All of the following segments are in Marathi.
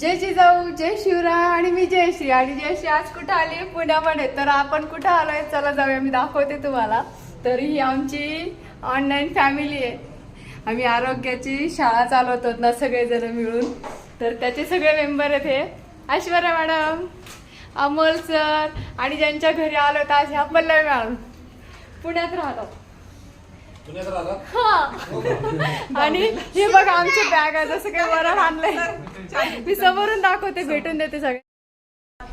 जय जिजाऊ जय शिवराय आणि मी जयश्री आणि जयश्री आज कुठं आली? पुण्यामध्ये. तर आपण कुठं आलोय? चला जाऊया मी दाखवते तुम्हाला. तर ही आमची ऑनलाईन फॅमिली आहे. आम्ही आरोग्याची शाळा चालवतो ना सगळेजण मिळून. तर त्याचे सगळे मेंबर आहेत हे. ऐश्वर्या मॅडम अमोल सर आणि ज्यांच्या घरी आलो तर आज ह्या पल्लवी मॅडम पुण्यात राहतात. आणि हे बघा आमचे बॅग आहे जसं काही वरण आणलंय. मी समोरून दाखवते भेटून देते सगळे.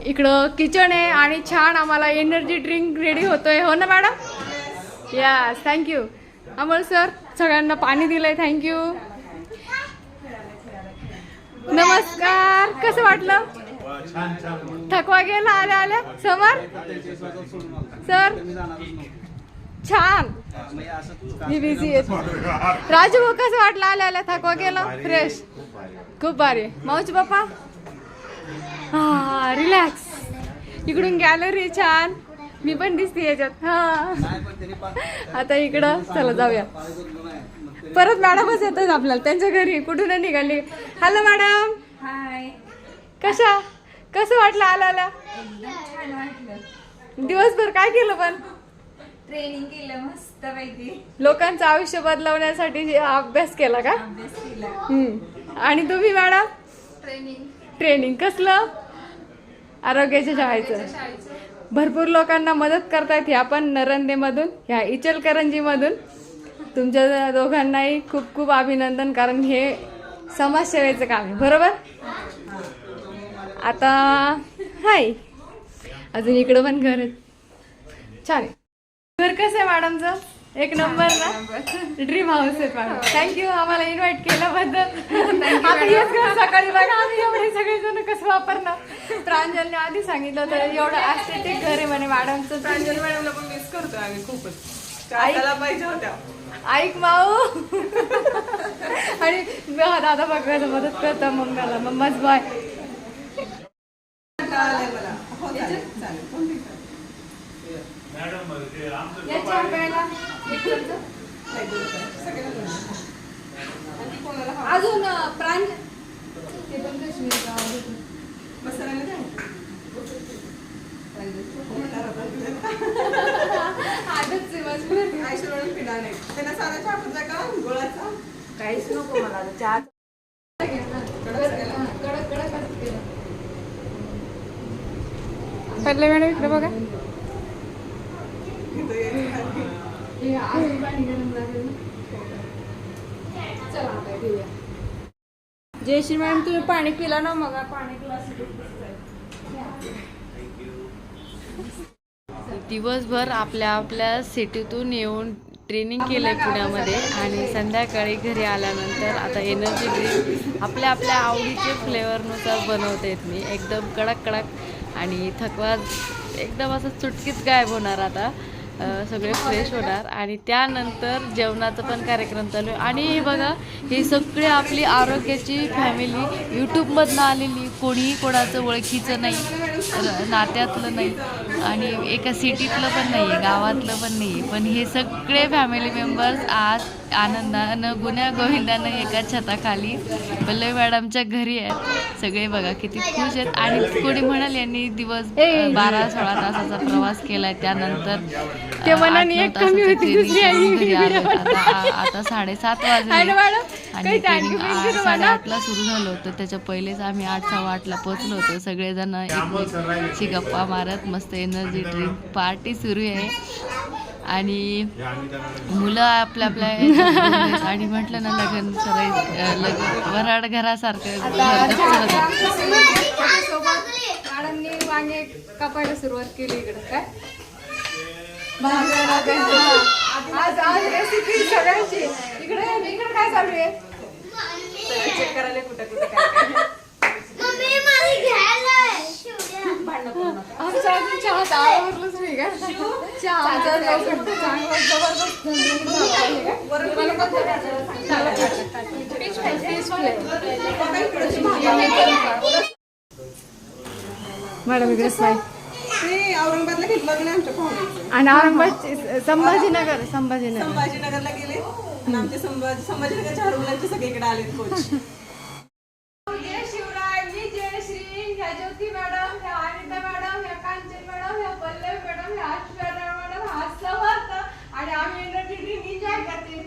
इकडं किचन आहे आणि छान आम्हाला एनर्जी ड्रिंक रेडी होतोय. हो ना madam yes thank you Amol sir सगळ्यांना पाणी दिलंय थँक्यू नमस्कार कसं वाटलं? छान छान थकवा गेला आल्या आल्या. समर? सर? छान. मी बिझी आहे. राजू भाऊ कसं वाटलं आल्या आल्या थकवा गेला? फ्रेश खूप भारी. माऊची बाप्पा हा रिलॅक्स इकडून गॅलरी छान. मी पण दिसते याच्यात. हा. आता इकडं चला जाऊया. परत मॅडमच येतात आपल्याला. त्यांच्या घरी कुठून निघाली? हॅलो मॅडम हाय कशा? कसं वाटलं आला वाटलं. दिवसभर काय केलं पण? ट्रेनिंग केलं मस्त पैकी लोकांचं आयुष्य बदलवण्यासाठी अभ्यास केला का? अभ्यास केला. हम्म. आणि तुम्ही मॅडम? ट्रेनिंग. ट्रेनिंग. कसलं? आरोग्याच्या शाळेचं. भरपूर लोकांना मदत करतायत ह्या पण नरंदेमधून ह्या इचलकरंजीमधून. तुमच्या दोघांनाही खूप खूप अभिनंदन कारण हे समाजसेवेचं काम आहे. बरोबर? आता हाय. अजून इकडं पण घर आहे छान आहे. घर कसं आहे मॅडमचं एक नंबर ना? ड्रीम हाऊस आहे मॅडम थँक्यू आम्हाला इन्व्हाइट केल्याबद्दल. आता हेच घर सकाळी बघा. आम्ही एवढे सगळेजण कसं वापरणार? प्रांजलने आधी सांगितलं होतं एवढं ॲस्थेटिक घर आहे म्हणे मॅडमचं प्रांजल मॅडमला पण मिस करतोय आम्ही खूपच. त्याला पाहिजे होत्या. ऐक माऊ. आणि हा दादा बघायला मदत करता मम्मीला मम्माच बाय कळालंय मला. ठीक आहे. याच्या वेळेला एक चमचा. नाही, दोन चालेल. सगळ्यांना दोन. आणि कोणाला हवं? अजून अं, प्रांज ते पण काश्मीरचं आवडतं. मसाल्याला द्या. म्हणणार होता. आजच आहे, मजबूर. आईशिवाय पिला नाही त्यांना साधा चहा पत्ता का गोळाचा काहीच नको मला चहा कडक कडक असते. मॅडम इकडे बघा इथं यायचं खाली. हे आहे पाणी गरम लागेल ना. चला आता घेऊया. जयश्री मॅडम तुम्ही पाणी पिला ना मग पाणी ग्लास दिवसभर आपल्या आपल्या सिटीतून येऊन ट्रेनिंग केलंय पुण्यामध्ये आणि संध्याकाळी घरी आल्यानंतर आता एनर्जी ड्रिंक आपल्या आपल्या आवडीचे फ्लेवरनुसार बनवते मी एकदम कडक कडक आणि थकवा एकदम असं चुटकीच गायब होणार आता. सगळे फ्रेश होणार. आणि त्यानंतर जेवणाचा पण कार्यक्रम चालू आहे. आणि बघा हे सगळे आपली आरोग्याची फॅमिली यूट्यूबमधनं आलेली कोणीही कोणाचं ओळखीचं नाही. नात्यातलं नाही. आणि एका सिटीतलं पण नाही आहे गावातलं पण नाही आहे पण हे सगळे फॅमिली मेंबर्स आज आनंदानं गुन्ह्या गोविंदानं एका छताखाली पल्लवी मॅडमच्या घरी आहेत. सगळे बघा किती खुश आहेत. आणि कोणी म्हणाल यांनी दिवस बारा सोळा तासाचा प्रवास केलाय. त्यानंतर अ, ते मनाने आठ-नऊ एक कमी तासाचं होती, training दुसरी आई. करून घरी video आलोय. आता साडेसात आहे वाजले आणि साडेआठला सुरू झालं होतं. त्याच्या पहिलेच आम्ही आठ सव्वा आठला पोहोचलो होतो. सगळेजण एकमेकांशी गप्पा मारत मस्त एनर्जी ड्रिंक पार्टी सुरू आहे. आणि मुलं आपल्या आपल्या. आणि म्हटलं ना लग्न सराई लग्न वराड घरासारखं वांगे कापायला सुरुवात केली इकडे. काय? आज आज रेसिपी सगळ्यांची. इकडे इकडे काय चालू आहे. चेक करायला कुठं कुठं काय आमचं अजून चहा नाही का? चहा लवकर चांगलं जबरदस्त. मॅडम इकडे ते औरंगाबादला घेतलं लग्न आहे आमच्या पाहुण्याचं. आणि औरंगाबाद संभाजीनगर संभाजीनगर. संभाजीनगरला गेले. आणि आमचे संभाजी संभाजीनगरच्या हर मुलांचे सगळीकडे आलेत कोच जय शिवराय मी भक्ती मॅडम ह्या अनिता मॅडम ह्या कांचन मॅडम ह्या पल्लवी मॅडम ह्या ऐश्वर्या मॅडम हा समर्थ आणि आम्ही एनर्जी ड्रिंक एन्जॉय करते!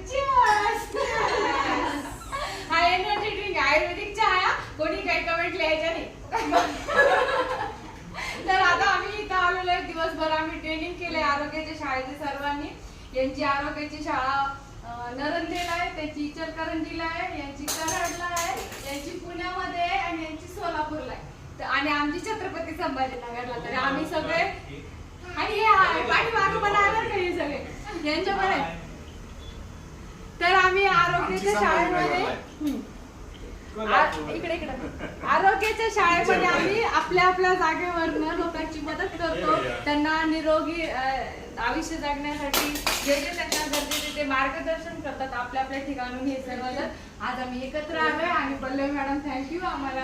हा एनर्जी ड्रिंक आयुर्वेदिक चहा. कोणी काही कमेंट लिहायच्या नाही. तर आता आम्ही इथं आलेलो आहे. दिवसभर आम्ही ट्रेनिंग केले आरोग्याच्या शाळेचे सर्वांनी. यांची आरोग्याची शाळा नरंदेला आहे त्याची इचलकरंजीला आहे यांची कराडला आहे यांची पुण्यामध्ये आहे आणि यांची सोलापूरला आहे. तर- आणि आमची छत्रपती संभाजीनगरला. तर आम्ही सगळे आणि हे पाठीमागं पण का हे सगळे. यांच्या पण आहे. तर आम्ही आरोग्याच्या शाळेमध्ये. आ- इकडे इकडे. आरोग्याच्या शाळेमध्ये आम्ही आपल्या आपल्या जागेवरनं लोकांची मदत करतो. त्यांना निरोगी अं, आयुष्य जगण्यासाठी जे जे त्यांना गरजेचे ते मार्गदर्शन करतात आपल्या आपल्या ठिकाणून हे सर्वजण. आज आम्ही एकत्र आलोय आणि पल्लवी मॅडम थँक्यू आम्हाला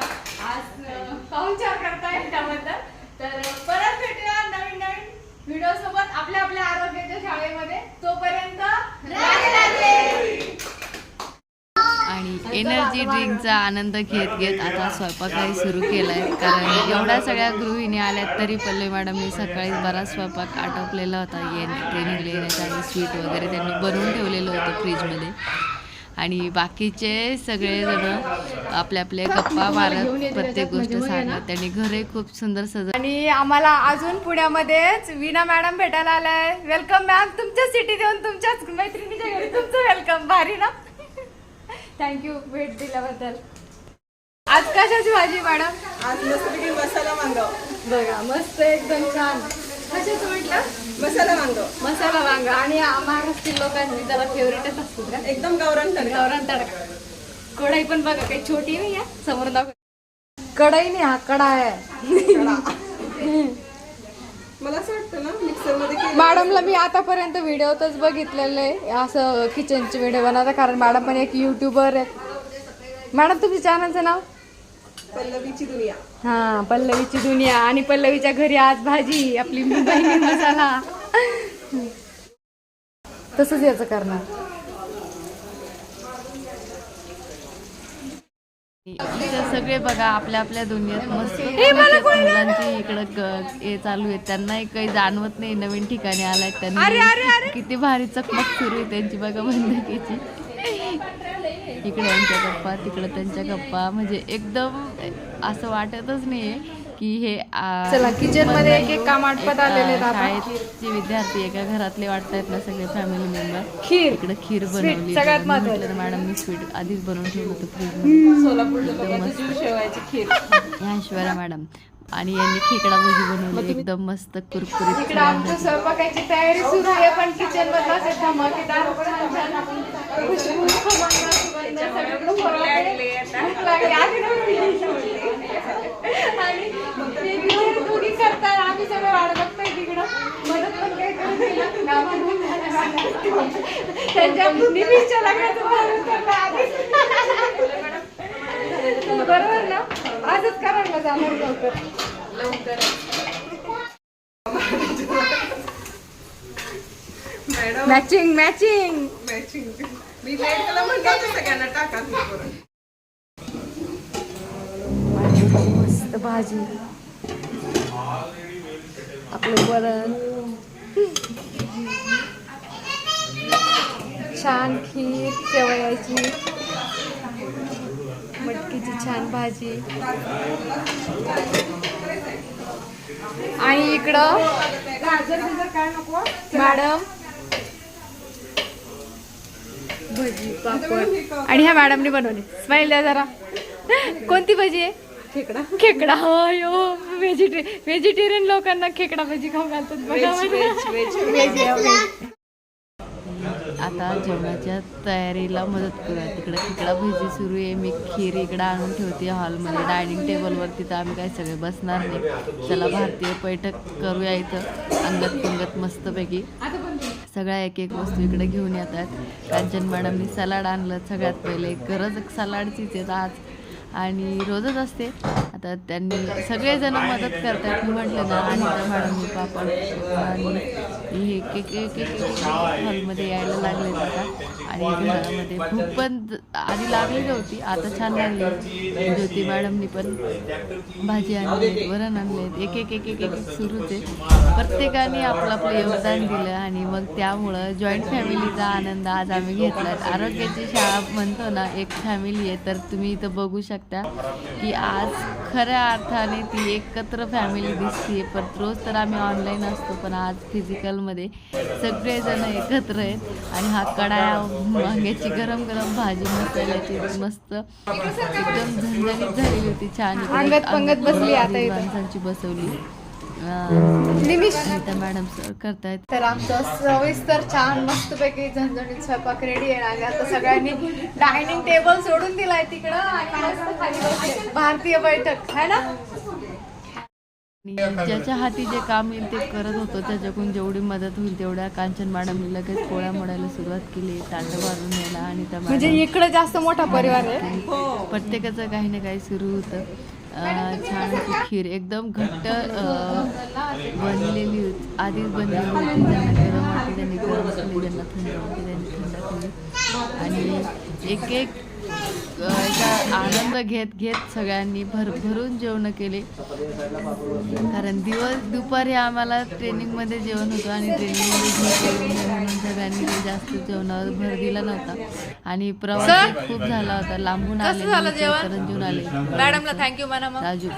आज अं, पाहुणचार करताय त्याबद्दल तर परत भेटूया नवीन नवीन व्हिडिओ सोबत आपल्या आपल्या आरोग्याच्या शाळेमध्ये. तोपर्यंत राधे राधे. आणि एनर्जी ड्रिंकचा आनंद घेत घेत आता स्वयंपाकही सुरू केला आहे कारण एवढ्या सगळ्या गृहिणी आल्यात तरी पल्लवी मॅडमनी सकाळी बराच स्वयंपाक आटोपलेला होता. ये ट्रेनिंगला येण्याच्या आधी स्वीट वगैरे त्यांनी बनवून ठेवलेलं होतं फ्रीजमध्ये आणि बाकीचे सगळेजण आपले आपले गप्पा मारत प्रत्येक गोष्ट सांगत. त्यांनी घरे खूप सुंदर सज आणि आम्हाला अजून पुण्यामध्येच विना मॅडम भेटायला आलाय. वेलकम मॅम तुमच्या सिटी देऊन तुमच्याच मैत्रिणीच्या घरी तुमचं वेलकम भारी ना? थँक्यू भेट दिल्याबद्दल. आज कशाची भाजी मॅडम आज मस्तपैकी मसाला वांगाव बघा मस्त एकदम छान. कशाचं म्हटलं? मसाला वांगाव मसाला वांगा. आणि महाराष्ट्रीयन लोकांची जरा फेवरेटच असतो का? एकदम गावरान तडका. गावरान तडका. कढाई पण बघा काही छोटी नाही आहे समोर दाखव कढाई नाही हा कडा आहे. मला असं वाटतं ना मिक्सरमध्ये केलं मॅडमला मी आतापर्यंत व्हिडिओतच बघितलेलं आहे. असं किचनचे व्हिडिओ बनवता कारण मॅडम पण एक युट्यूबर आहेत मॅडम तुमच्या चॅनलचं नाव? पल्लवीची दुनिया. हा पल्लवीची दुनिया. आणि पल्लवीच्या घरी आज भाजी आपली मुंबई मसाला तसंच याचं करणार. सगळे बघा आपल्या आपल्या दुनियेत मस्त मुलांची इकडं हे चालू आहे त्यांनाही काही जाणवत नाही नवीन ठिकाणी आलाय त्यांनी. किती भारी चकमक सुरू आहे त्यांची बघा बंदकीची. इकडे यांच्या गप्पा तिकडे त्यांच्या गप्पा. म्हणजे एकदम असं वाटतच नाहीये. की हे चला, kitchen मध्ये एक- एक काम आटपत आलेले. शाळेचे विद्यार्थी एका घरातले वाटतायत ना सगळे फॅमिली मेंबर खीर. इकडे खीर बनवली सगळ्यात मी महत्त्वाचं. म्हटलं मॅडमनी स्वीट आधीच बनवून ठेवलं होतं फ्रीज शेवायची खीर. ह्या ऐश्वर्या मॅडम. आणि यांनी खेकडा भजी बनवली. एकदम मस्त कुरकुरीत स्वयंपाकाची तयारी सुरू आहे पण किचन मधला असे धमाकेदार खुशबू, लागली. आणि ते बिचारे दोघी करताय आम्ही सगळं वाट बघतोय तिकडं. मदत पण काही करून दिलं. त्यांच्या निमिषच्या लग्नाचं आधीच. बरोबर ना? आजच करायला जाणार लवकर. मॅडम. मॅचिंग मॅचिंग मॅचिंग मी लेट केलं म्हणलं होतं सगळ्यांना टाका करून. मस्त भाजी. आपलं वरण. छान खीर शेवयाची. मटकीची छान भाजी. आणि इकडं मॅडम. भजी पापड. आणि ह्या मॅडमने बनवली. स्माईल द्या जरा. कोणती भजी आहे? खेकडा. खेकडा अयो व्हेजिटे व्हेजिटेरियन लोकांना खेकडा भजी खाऊ घालतात बघा. आता जेवणाच्या तयारीला मदत करूया. तिकडे खेकडा भजी सुरू आहे. मी खीर इकडं आणून ठेवते हॉलमध्ये. डायनिंग टेबलवरती तर आम्ही काय सगळे बसणार नाही. चला भारतीय बैठक करूया इथं. अंगत पंगत मस्तपैकी. सगळ्या एक एक वस्तू इकडे घेऊन येतात कांचन मॅडमनी सलाड आणलं. सगळ्यात पहिले गरज सलाडचीच आहे. आज आणि रोजच असते. आता त्यांनी सगळेजण मदत करतात मी म्हटलं ना अनिता मॅडम पापड आणि हे एक एक हॉलमध्ये यायला लागले आता. आणि घरामध्ये भूक पण आधी लागली नव्हती आता छान लागली. ज्योती मॅडमनी पण भाजी आणली वरण आणले एक एक एक एक एक सुरूच आहे प्रत्येकाने आपलं आपलं योगदान दिलं आणि मग त्यामुळं जॉईंट फॅमिलीचा आनंद आज आम्ही घेतला आरोग्याची शाळा म्हणतो ना एक फॅमिली आहे तर तुम्ही इथं बघू शकता. की आज खऱ्या अर्थाने ती एकत्र फॅमिली दिसते पण रोज तर आम्ही ऑनलाईन असतो पण आज फिजिकलमध्ये सगळेजण एकत्र आहेत आणि हा कडाया वांग्याची गरम गरम भाजी मसाल्याची मस्त एकदम झणझणीत झालेली होती छान पंगत बसली आता. माणसांची बसवली निमिष. मॅडम सर करतायत. तर आमचं सविस्तर छान मस्तपैकी झणझणीत स्वयंपाक रेडी आहे. आणि आता सगळ्यांनी डायनिंग टेबल सोडून दिलाय तिकडं. आणि मस्त खाली बसले. भारतीय बैठक है ना? ज्याच्या हाती जे काम येईल ते करत होतो. त्याच्याकडून जेवढी मदत होईल तेवढ्या कांचन मॅडमने लगेच पोळ्या मोडायला सुरुवात केली. ताटं मारून नेला. आणि त्या म्हणजे इकडे जास्त मोठा परिवार आहे. प्रत्येकाचं काही ना काही सुरू होतं. छान अशी खीर एकदम घट्ट बनलेली होती. आधीच बनलेली होती. ज्यांना गरम वाटते त्यांनी गरम केली ज्यांना थंड वाटते त्यांनी थंड केली. आणि एक एक याचा आनंद घेत घेत सगळ्यांनी भर भरून जेवणं केले. कारण दिवस दुपारी आम्हाला ट्रेनिंगमध्ये जेवण होतं आणि ट्रेनिंगमध्ये म्हणून सगळ्यांनी जास्त जेवणावर भर दिला नव्हता. आणि प्रवास खूप झाला होता. लांबून आले झालं जेवण? करंजून आले मॅडमला थँक्यू राजू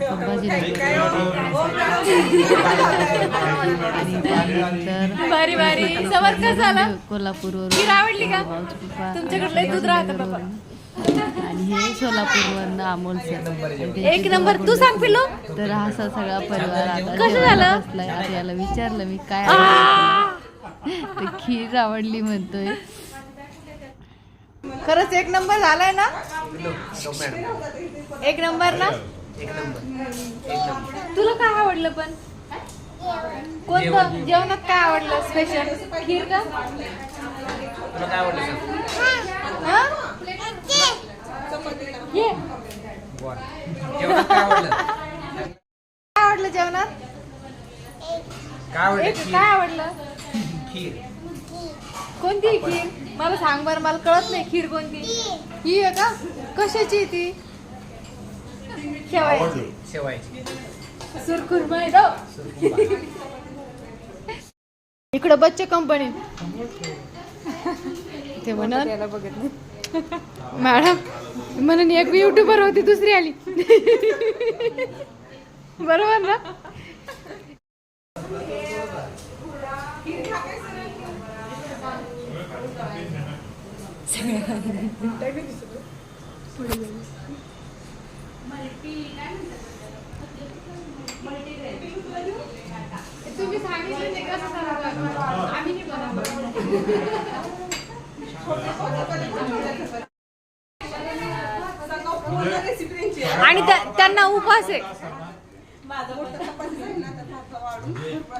संभाजीनगर आणि कोल्हापूरवरून आवडली का? तुमच्याकडे दूध राहतं. आणि हे सोलापूरवरून अमोल सर. एक नंबर. तू सांग पिल्लू. तर हा असा सगळा परिवार आता? बसलाय. याला विचारलं मी काय? तर खीर आवडली म्हणतोय. खरंच एक नंबर झालाय ना? एक नंबर ना? तुला काय आवडलं पण? कोणतं? जेवणात काय आवडलं? स्पेशल? खीर का? तुला काय आवडलं? हा? ये. काय आवडलं काय आवडलं जेवणात? काय आवडलं? एक खीर काय आवडलं? खीर. कोणती खीर? मला सांग बरं मला कळत नाही खीर कोणती. ही आहे का? कशाची आहे ती? शेवायची. शेवायची. सुरखुरमा आहे गं. इकडं बच्चे कंपनी ते नाही मॅडम म्हणून एक युट्यूबर होती दुसरी आली. बरोबर ना? तुम्ही सांगितलं ते कसं करावं? आम्ही आणि त्या- त्यांना उपास आहे.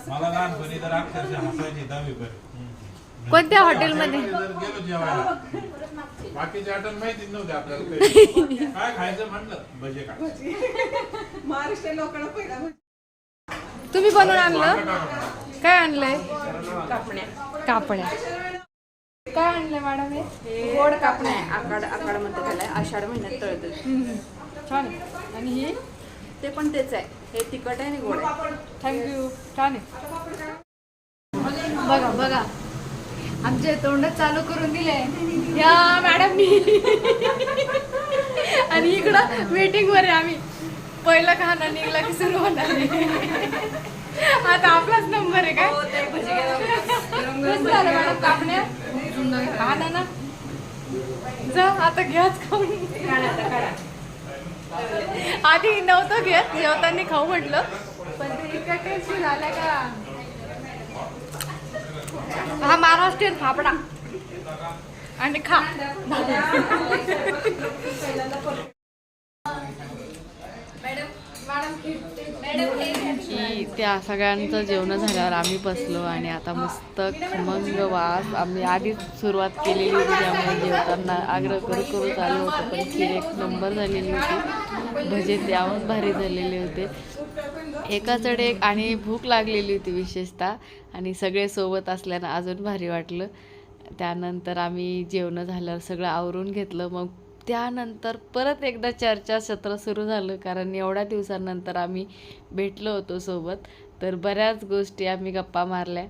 मला लहानपणी तर अक्षरशः हसायची दहावीपर्यंत कोणत्या हॉटेलमध्ये? गेलो जेवायला. बाकीचे आठवण माहितीच नव्हते आपल्याला. काय खायचं म्हणलं? भजे काय महाराष्ट्र लोकांना पहिला तुम्ही बनवून आणलं? काय आणलंय? कापण्या. कापड्या काय आणलंय मॅडम हे? हे गोड कापण्या आहे. आकाड आकाड म्हणतात त्याला. आषाढ महिन्यात हम्म. छान आणि ही? ते पण तेच आहे. हे तिखट आहे आणि गोड आहे. थँक्यू छान आहे. बघा बघा. आमचे तोंड चालू करून दिले या मॅडमनी आणि इकडं वेटिंग वर आहे आम्ही. पहिलं खाणं निघलं की सुरू होणार. आता आपलाच नंबर आहे काय? कसं झालं ना? जा आता घ्याच खाऊन. आधी नव्हतं घेत जेवताना खाऊ म्हटलं. पण ते इतक्या टेस्टी झाल्या का? हा महाराष्ट्रीयन फापडा आणि खा. मॅडम मॅडम की त्या सगळ्यांचं जेवण झाल्यावर आम्ही बसलो आणि आता मस्त खमंग वास. आम्ही आधीच सुरुवात केलेली होती त्यामुळे जेवताना आग्रह करू करू चालू होतं पण खीर एक नंबर झालेली होती. भजे त्याहून भारी झालेले होते. एकाचडे एक आणि भूक लागलेली होती विशेषतः. आणि सगळे सोबत असल्यानं अजून भारी वाटलं. त्यानंतर आम्ही जेवणं झाल्यावर सगळं आवरून घेतलं. मग त्यानंतर परत एकदा चर्चासत्र सुरू झालं कारण एवढ्या दिवसानंतर आम्ही भेटलो होतो सोबत. तर बऱ्याच गोष्टी आम्ही गप्पा मारल्या.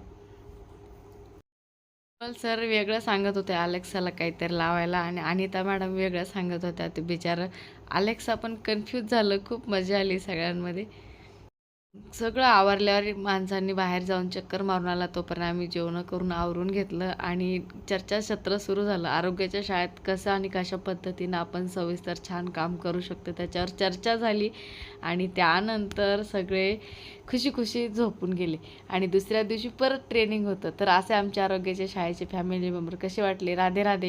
सर वेगळं सांगत होते अलेक्साला काहीतरी लावायला आणि अनिता मॅडम वेगळं सांगत होत्या. ते बिचारं अलेक्सा पण कन्फ्यूज झालं. खूप मजा आली सगळ्यांमध्ये. सगळं आवरल्यावर माणसांनी बाहेर जाऊन चक्कर मारून आला तोपर्यंत आम्ही जेवणं करून आवरून घेतलं आणि चर्चासत्र सुरू झालं. आरोग्याच्या शाळेत कसं आणि कशा पद्धतीनं आपण सविस्तर छान काम करू शकतो त्याच्यावर चर्चा झाली आणि त्यानंतर सगळे खुशी खुशी झोपून गेले. आणि दुसऱ्या दिवशी परत ट्रेनिंग होतं. तर असे आमच्या आरोग्याच्या शाळेचे फॅमिली मेंबर कसे वाटले? राधे राधे.